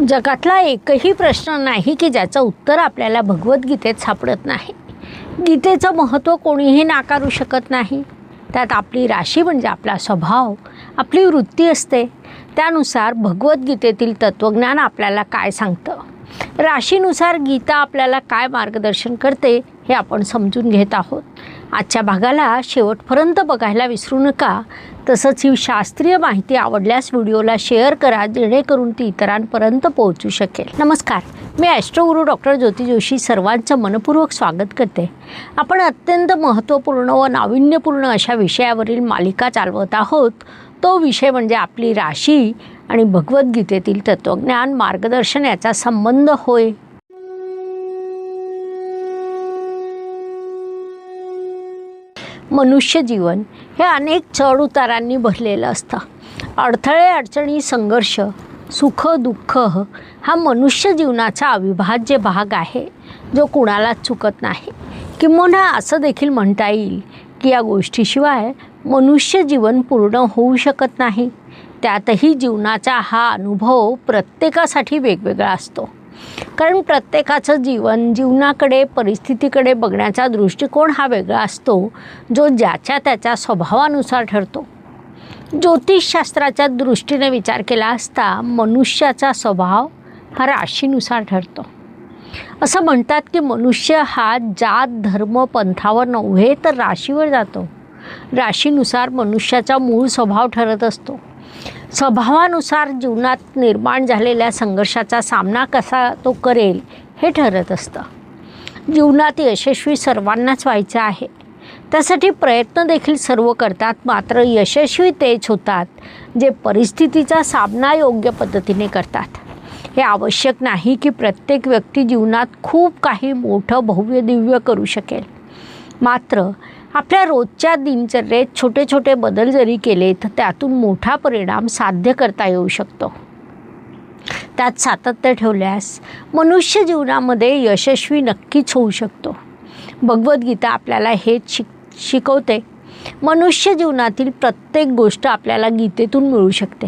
जगातला एकही प्रश्न नाही की ज्याचं उत्तर आपल्याला भगवद्गीतेत सापडत नाही. गीतेचं महत्त्व कोणीही नाकारू शकत नाही. त्यात आपली राशी म्हणजे आपला स्वभाव आपली वृत्ती असते. त्यानुसार भगवद्गीतेतील तत्त्वज्ञान आपल्याला काय सांगतं? राशीनुसार गीता आपल्याला काय मार्गदर्शन करते? हे आपण समजून घेत आहोत. आजच्या भागाला शेवटपर्यंत बघायला विसरू नका. तसंच ही शास्त्रीय माहिती आवडल्यास व्हिडिओला शेअर करा जेणेकरून ती इतरांपर्यंत पोहोचू शकेल. नमस्कार. मी ॲस्ट्रोगुरू डॉक्टर ज्योती जोशी सर्वांचं मनपूर्वक स्वागत करते. आपण अत्यंत महत्त्वपूर्ण व नाविन्यपूर्ण अशा विषयावरील मालिका चालवत आहोत. तो विषय म्हणजे आपली राशी आणि भगवद्गीतेतील तत्त्वज्ञान मार्गदर्शन याचा संबंध होय. मनुष्य जीवन हे अनेक चढउतारांनी भरलेलं असतं. अडथळे अडचणी संघर्ष सुख दुःख हा मनुष्य जीवनाचा अविभाज्य भाग आहे जो कुणालाच चुकत नाही. किंबहुना असं देखील म्हणता येईल की या गोष्टीशिवाय मनुष्य जीवन पूर्ण होऊ शकत नाही. त्यातही जीवनाचा हा अनुभव प्रत्येकासाठी वेगवेगळा असतो. कारण प्रत्येकाचं जीवन जीवनाकडे परिस्थितीकडे बघण्याचा दृष्टिकोन हा वेगळा असतो जो ज्याच्या त्याच्या स्वभावानुसार ठरतो. ज्योतिषशास्त्राच्या दृष्टीने विचार केला असता मनुष्याचा स्वभाव हा राशीनुसार ठरतो. असं म्हणतात की मनुष्य हा जात धर्म पंथावर नव्हे तर राशीवर जातो. राशीनुसार मनुष्याचा मूळ स्वभाव ठरत असतो. स्वभावानुसार जीवनात निर्माण झालेल्या संघर्षाचा सामना कसा तो करेल हे ठरत असतं. जीवनात यशस्वी सर्वांनाच व्हायचं आहे. त्यासाठी प्रयत्न देखील सर्व करतात मात्र यशस्वी तेच होतात जे परिस्थितीचा सामना योग्य पद्धतीने करतात. हे आवश्यक नाही की प्रत्येक व्यक्ती जीवनात खूप काही मोठं भव्य दिव्य करू शकेल. मात्र आपल्या रोजच्या दिनचर्येत छोटे छोटे बदल जरी केले तर त्यातून मोठा परिणाम साध्य करता येऊ शकतो. त्यात सातत्य ठेवल्यास मनुष्य जीवनामध्ये यशस्वी नक्कीच होऊ शकतो. भगवद्गीता आपल्याला हेच शिक शिकवते मनुष्य जीवनातील प्रत्येक गोष्ट आपल्याला गीतेतून मिळू शकते.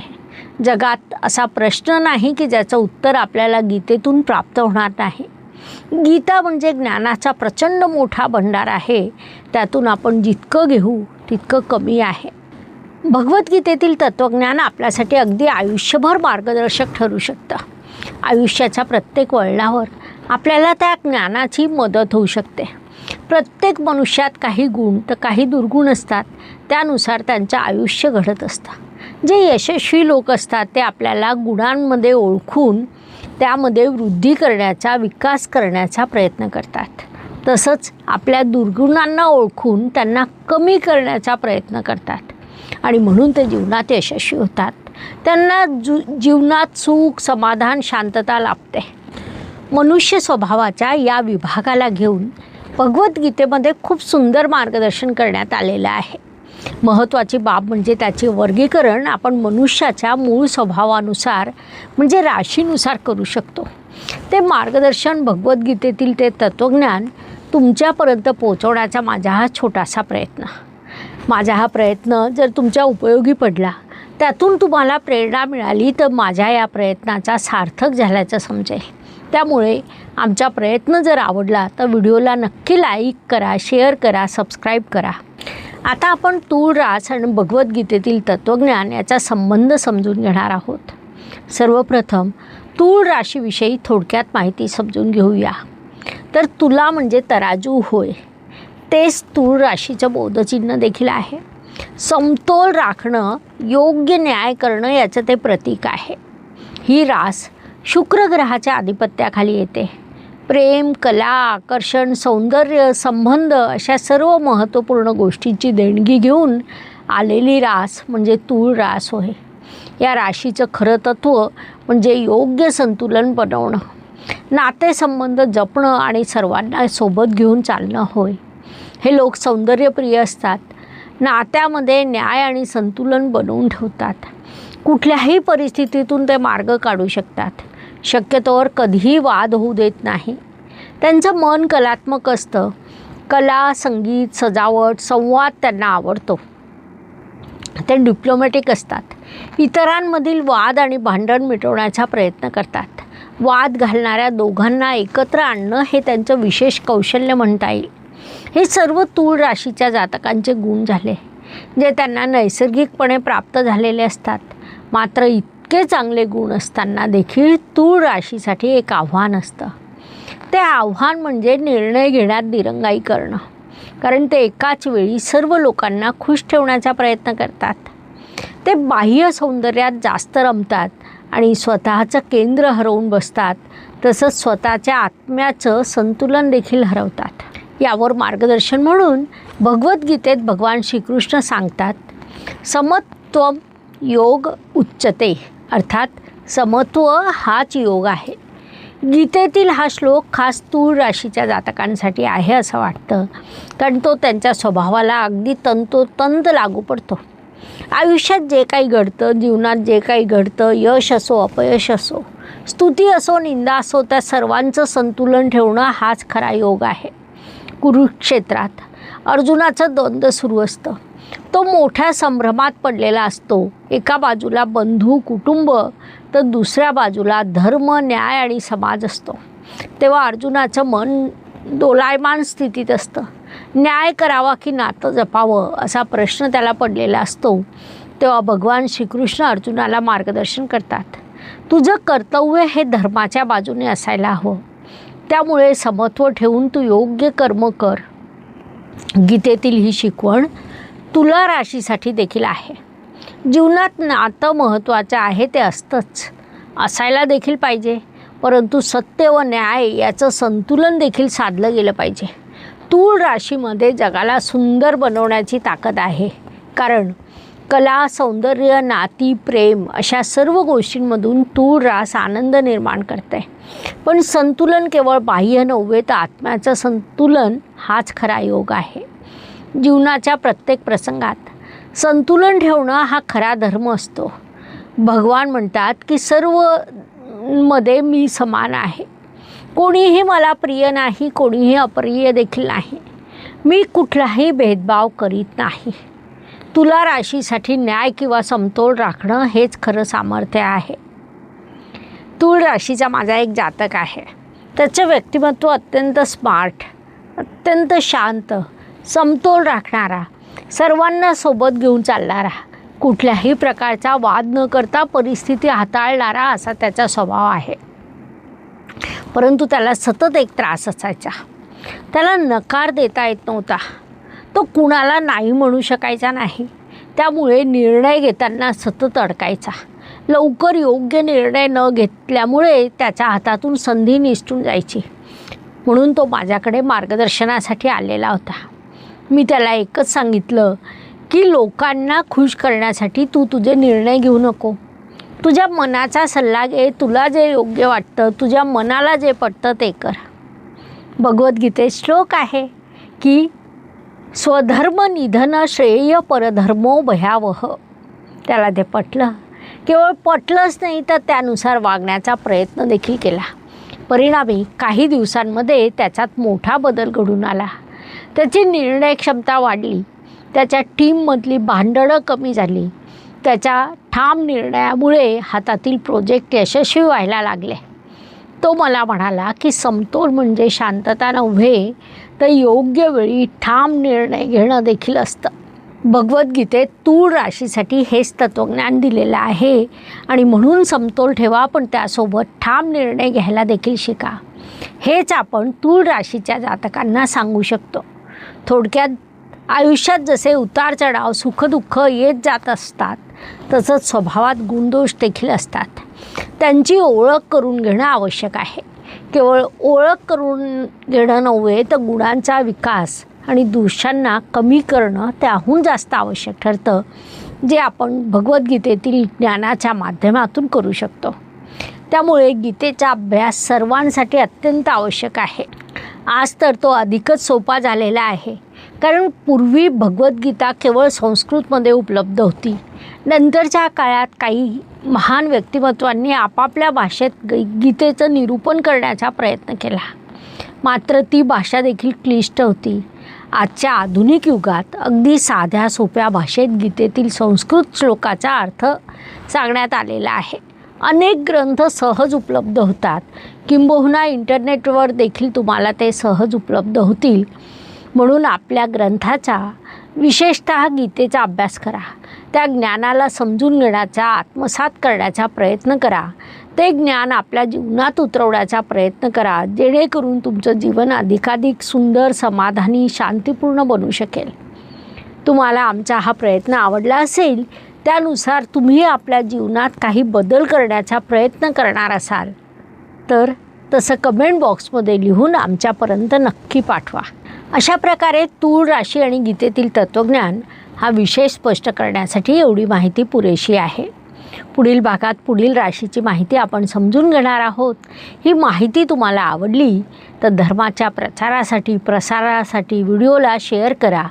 जगात असा प्रश्न नाही की ज्याचं उत्तर आपल्याला गीतेतून प्राप्त होणार नाही. गीता म्हणजे ज्ञानाचा प्रचंड मोठा भंडार आहे. त्यातून आपण जितकं घेऊ तितकं कमी आहे. भगवद्गीतेतील तत्त्वज्ञान आपल्यासाठी अगदी आयुष्यभर मार्गदर्शक ठरू शकतं. आयुष्याच्या प्रत्येक वळणावर आपल्याला त्या ज्ञानाची मदत होऊ शकते. प्रत्येक मनुष्यात काही गुण तर काही दुर्गुण असतात. त्यानुसार त्यांचं आयुष्य घडत असतं. जे यशस्वी लोक असतात ते आपल्याला गुणांमध्ये ओळखून त्यामध्ये वृद्धी करण्याचा विकास करण्याचा प्रयत्न करतात. तसंच आपल्या दुर्गुणांना ओळखून त्यांना कमी करण्याचा प्रयत्न करतात. आणि म्हणून ते जीवनात यशस्वी होतात. त्यांना जु जीवनात सुख समाधान शांतता लाभते. मनुष्य स्वभावाच्या या विभागाला घेऊन भगवद्गीतेमध्ये खूप सुंदर मार्गदर्शन करण्यात आलेलं आहे. महत्त्वाची बाब म्हणजे त्याचे वर्गीकरण आपण मनुष्याच्या मूळ स्वभावानुसार म्हणजे राशीनुसार करू शकतो. ते मार्गदर्शन भगवद्गीतेतील ते तत्त्वज्ञान तुमच्यापर्यंत पोहोचवण्याचा माझा हा छोटासा प्रयत्न. माझा हा प्रयत्न जर तुमच्या उपयोगी पडला त्यातून तुम्हाला प्रेरणा मिळाली तर माझ्या या प्रयत्नाचा सार्थक झाल्याचं समजेल. त्यामुळे आमचा प्रयत्न जर आवडला तर व्हिडिओला नक्की लाईक करा शेअर करा सबस्क्राईब करा. आता आपण तूळ रास आणि भगवद्गीतेतील तत्त्वज्ञान याचा संबंध समजून घेणार आहोत. सर्वप्रथम तूळ राशीविषयी थोडक्यात माहिती समजून घेऊया. तर तुला म्हणजे तराजू होय. तेच तूळ राशीचं बोधचिन्ह देखील आहे. समतोल राखणं योग्य न्याय करणं याचं ते प्रतीक आहे. ही रास शुक्र ग्रहाच्या आधिपत्याखाली येते. प्रेम कला आकर्षण सौंदर्य संबंध अशा सर्व महत्त्वपूर्ण गोष्टींची देणगी घेऊन आलेली रास म्हणजे तूळ रास होय. या राशीचं खरं तत्त्व म्हणजे योग्य संतुलन बनवणं नातेसंबंध जपणं आणि सर्वांना सोबत घेऊन चालणं होय. हे लोक सौंदर्यप्रिय असतात. नात्यामध्ये न्याय आणि संतुलन बनवून ठेवतात. कुठल्याही परिस्थितीतून ते मार्ग काढू शकतात. शक्यतोवर कधीही वाद होऊ देत नाही. त्यांचं मन कलात्मक असतं. कला संगीत सजावट संवाद त्यांना आवडतो. ते डिप्लोमॅटिक असतात. इतरांमधील वाद आणि भांडण मिटवण्याचा प्रयत्न करतात. वाद घालणाऱ्या दोघांना एकत्र आणणं हे त्यांचं विशेष कौशल्य म्हणता येईल. हे सर्व तूळ राशीच्या जातकांचे गुण झाले जे त्यांना नैसर्गिकपणे प्राप्त झालेले असतात. मात्र इतके चांगले गुण असताना देखील तूळ राशीसाठी एक आव्हान असतं. ते आव्हान म्हणजे निर्णय घेण्यात दिरंगाई करणं. कारण ते एकाच वेळी सर्व लोकांना खुश ठेवण्याचा प्रयत्न करतात. ते बाह्य सौंदर्यात जास्त रमतात आणि स्वतःचं केंद्र हरवून बसतात तसंच स्वतःच्या आत्म्याचं संतुलन देखील हरवतात. यावर मार्गदर्शन म्हणून भगवद्गीतेत भगवान श्रीकृष्ण सांगतात समत्व योग उच्चते अर्थात समत्व हाच योग आहे. गीतेतील हा श्लोक खास तूळ राशीच्या जातकांसाठी आहे असं वाटतं. कारण तो त्यांच्या स्वभावाला अगदी तंतोतंत लागू पडतो. आयुष्यात जे काही घडतं जीवनात जे काही घडतं यश असो अपयश असो स्तुती असो निंदा असो त्या सर्वांचं संतुलन ठेवणं हाच खरा योग आहे. कुरुक्षेत्रात अर्जुनाचं द्वंद्व सुरू असतं. तो मोठ्या संभ्रमात पडलेला असतो. एका बाजूला बंधू कुटुंब तर दुसऱ्या बाजूला धर्म न्याय आणि समाज असतो. तेव्हा अर्जुनाचं मन दोलायमान स्थितीत असतं. न्याय करावा की नातं जपावं असा प्रश्न त्याला पडलेला असतो. तेव्हा भगवान श्रीकृष्ण अर्जुनाला मार्गदर्शन करतात. तुझं कर्तव्य हे धर्माच्या बाजूने असायला हवं. त्यामुळे समत्व ठेवून तू योग्य कर्म कर. गीतेतील ही शिकवण तुला राशीसाठी देखील आहे. जीवनात नातं महत्त्वाचं आहे ते असतंच. असायला देखील पाहिजे. परंतु सत्य व न्याय याचं संतुलन देखील साधलं गेलं पाहिजे. तूळ राशीमध्ये जगाला सुंदर बनवण्याची ताकद आहे. कारण कला सौंदर्य नाती प्रेम अशा सर्व गोष्टींमधून तूळ रास आनंद निर्माण करते. पण संतुलन केवळ बाह्य नव्हे तर आत्म्याचं संतुलन हाच खरा योग आहे. जीवनाच्या प्रत्येक प्रसंगात. संतुलन ठेवणं हा खरा धर्म असतो. भगवान म्हणतात की सर्वमध्ये मी समान आहे. कोणीही मला प्रिय नाही कोणीही अप्रिय देखील नाही. मी कुठलाही भेदभाव करीत नाही. तुला राशीसाठी न्याय किंवा समतोल राखणं हेच खरं सामर्थ्य आहे. तूळ राशीचा माझा एक जातक आहे. त्याचं व्यक्तिमत्व अत्यंत स्मार्ट अत्यंत शांत समतोल राखणारा सर्वांना सोबत घेऊन चालणारा कुठल्याही प्रकारचा वाद न करता परिस्थिती हाताळणारा असा त्याचा स्वभाव आहे. परंतु त्याला सतत एक त्रास असायचा. त्याला नकार देता येत नव्हता. तो कुणाला नाही म्हणू शकायचा नाही. त्यामुळे निर्णय घेताना सतत अडकायचा. लवकर योग्य निर्णय न घेतल्यामुळे त्याच्या हातातून संधी निसटून जायची. म्हणून तो माझ्याकडे मार्गदर्शनासाठी आलेला होता. मी त्याला एकच सांगितलं की लोकांना खुश करण्यासाठी तू तुझे निर्णय घेऊ नको. तुझ्या मनाचा सल्ला घे तुला जे योग्य वाटतं तुझ्या मनाला जे पटतं ते कर. भगवद्गीतेत श्लोक आहे की स्वधर्म निधन श्रेय परधर्मो भयावह. त्याला ते पटलं. केवळ पटलंच नाही तर त्यानुसार वागण्याचा प्रयत्न देखील केला. परिणामी काही दिवसांमध्ये त्याच्यात मोठा बदल घडून आला. त्याची निर्णय क्षमता वाढली. त्याच्या टीममधली भांडणं कमी झाली. त्याच्या ठाम निर्णयामुळे हातातील प्रोजेक्ट यशस्वी व्हायला लागले. तो मला म्हणाला की समतोल म्हणजे शांतता नव्हे तर योग्य वेळी ठाम निर्णय घेणं देखील असतं. भगवद्गीतेत तूळ राशीसाठी हेच तत्त्वज्ञान दिलेलं आहे आणि म्हणून समतोल ठेवा पण त्यासोबत ठाम निर्णय घ्यायला देखील शिका. हेच आपण तूळ राशीच्या जातकांना सांगू शकतो. थोडक्यात आयुष्यात जसे उतार चढाव सुखदुःख येत जात असतात तसंच स्वभावात गुणदोष देखील असतात. त्यांची ओळख करून घेणं आवश्यक आहे. केवळ ओळख करून घेणं नव्हे तर गुणांचा विकास आणि दोषांना कमी करणं त्याहून जास्त आवश्यक ठरतं जे आपण भगवद्गीतेतील ज्ञानाच्या माध्यमातून करू शकतो. त्यामुळे गीतेचा अभ्यास सर्वांसाठी अत्यंत आवश्यक आहे. आज तर तो अधिकच सोपा झालेला आहे. कारण पूर्वी भगवद्गीता केवळ संस्कृतमध्ये उपलब्ध होती. नंतरच्या काळात काही महान व्यक्तिमत्वांनी आपापल्या भाषेत गीतेचं निरूपण करण्याचा प्रयत्न केला. मात्र ती भाषा देखील क्लिष्ट होती. आजच्या आधुनिक युगात अगदी साध्या सोप्या भाषेत गीतेतील संस्कृत श्लोकाचा अर्थ सांगण्यात आलेला आहे. अनेक ग्रंथ सहज उपलब्ध होतात. किंबहुना इंटरनेटवर देखील तुम्हाला ते सहज उपलब्ध होतील. म्हणून आपल्या ग्रंथाचा विशेषत गीतेचा अभ्यास करा. त्या ज्ञानाला समजून घेण्याचा आत्मसात करण्याचा प्रयत्न करा. ते ज्ञान आपल्या जीवनात उतरवण्याचा प्रयत्न करा. जेणेकरून तुमचं जीवन अधिकाधिक सुंदर समाधानी शांतीपूर्ण बनू शकेल. तुम्हाला आमचा हा प्रयत्न आवडला असेल त्यानुसार तुम्ही आपल्या जीवनात काही बदल करण्याचा प्रयत्न करणार असाल. तर तसं कमेंट बॉक्समध्ये लिहून आमच्यापर्यंत नक्की पाठवा. अशा प्रकारे तूळ राशी आणि गीतेतील तत्त्वज्ञान हा विषय स्पष्ट करण्यासाठी एवढी माहिती पुरेशी आहे. पुढील भागात पुढील राशीची माहिती आपण समजून घेणार आहोत. ही माहिती तुम्हाला आवडली तर धर्माच्या प्रचारासाठी प्रसारासाठी व्हिडिओला शेअर करा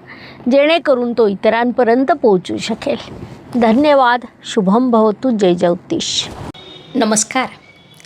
जेणेकरून तो इतरांपर्यंत पोहोचू शकेल. धन्यवाद शुभम भवतु जय ज्योतिष नमस्कार.